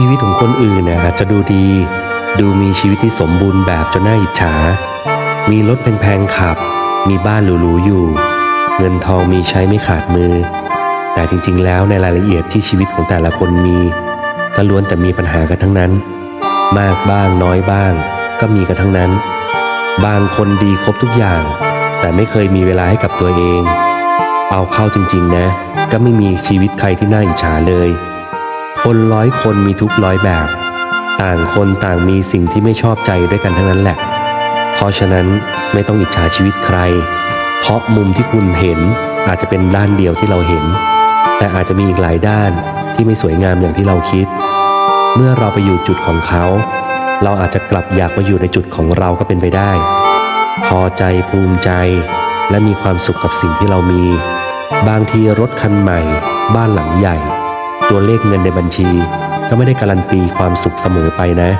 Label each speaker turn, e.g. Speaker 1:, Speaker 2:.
Speaker 1: ชีวิตของคนอื่นเนี่ยอาจจะดูดี ดูมีชีวิตที่สมบูรณ์แบบจนน่าอิจฉา มีรถแพงๆขับ มีบ้านหรูๆอยู่ เงินทองมีใช้ไม่ขาดมือ แต่จริงๆ แล้วในรายละเอียดที่ชีวิตของแต่ละคนมีก็ล้วนแต่มีปัญหากันทั้งนั้น มากบ้างน้อยบ้าง ก็มีกันทั้งนั้น บางคนดีครบทุกอย่าง แต่ไม่เคยมีเวลาให้กับตัวเอง เอาเข้าจริงๆนะ ก็ไม่มีชีวิตใครที่น่าอิจฉาเลย คนร้อยคนมีทุกร้อยแบบ ต่างคนต่างมีสิ่งที่ไม่ชอบใจด้วยกันทั้งนั้นแหละ เพราะฉะนั้นไม่ต้องอิจฉาชีวิตใคร เพราะมุมที่คุณเห็นอาจจะเป็นด้านเดียวที่เราเห็น แต่อาจจะมีอีกหลายด้านที่ไม่สวยงามอย่างที่เราคิด เมื่อเราไปอยู่จุดของเขา เราอาจจะกลับอยากมาอยู่ในจุดของเราก็เป็นไปได้ พอใจภูมิใจ และมีความสุขกับสิ่งที่เรามี บางทีรถคันใหม่ บ้านหลังใหญ่ ตัวเลขเงินในบัญชี ก็ไม่ได้การันตีความสุขเสมอไปนะ